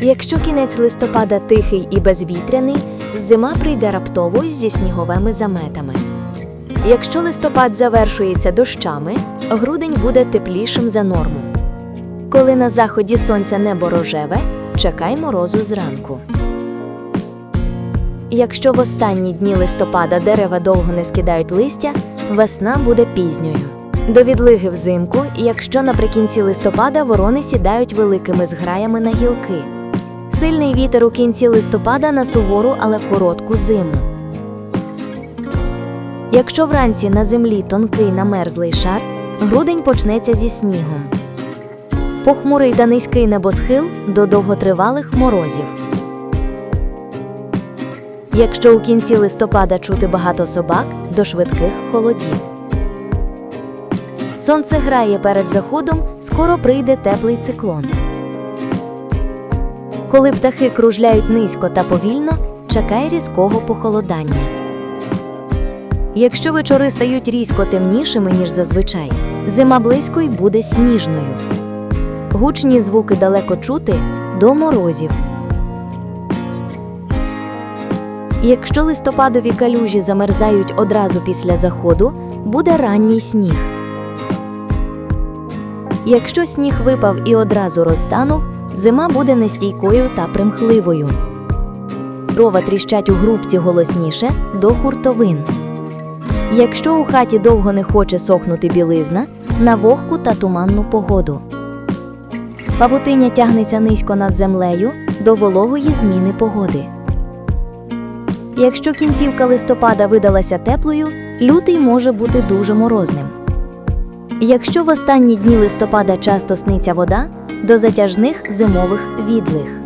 Якщо кінець листопада тихий і безвітряний, зима прийде раптово зі сніговими заметами. Якщо листопад завершується дощами, грудень буде теплішим за норму. Коли на заході сонця небо рожеве, чекай морозу зранку. Якщо в останні дні листопада дерева довго не скидають листя, весна буде пізньою. До відлиги взимку, якщо наприкінці листопада ворони сідають великими зграями на гілки. Сильний вітер у кінці листопада на сувору, але коротку зиму. Якщо вранці на землі тонкий намерзлий шар, грудень почнеться зі снігом. Похмурий та низький небосхил до довготривалих морозів. Якщо у кінці листопада чути багато собак до швидких холодів. Сонце грає перед заходом, скоро прийде теплий циклон. Коли птахи кружляють низько та повільно, чекай різкого похолодання. Якщо вечори стають різко темнішими, ніж зазвичай, зима близько й буде сніжною. Гучні звуки далеко чути до морозів. Якщо листопадові калюжі замерзають одразу після заходу, буде ранній сніг. Якщо сніг випав і одразу розтанув, зима буде нестійкою та примхливою. Дрова тріщать у грубці голосніше до хуртовин. Якщо у хаті довго не хоче сохнути білизна, на вогку та туманну погоду. Павутиння тягнеться низько над землею до вологої зміни погоди. Якщо кінцівка листопада видалася теплою, лютий може бути дуже морозним. Якщо в останні дні листопада часто сниться вода, до затяжних зимових відлиг.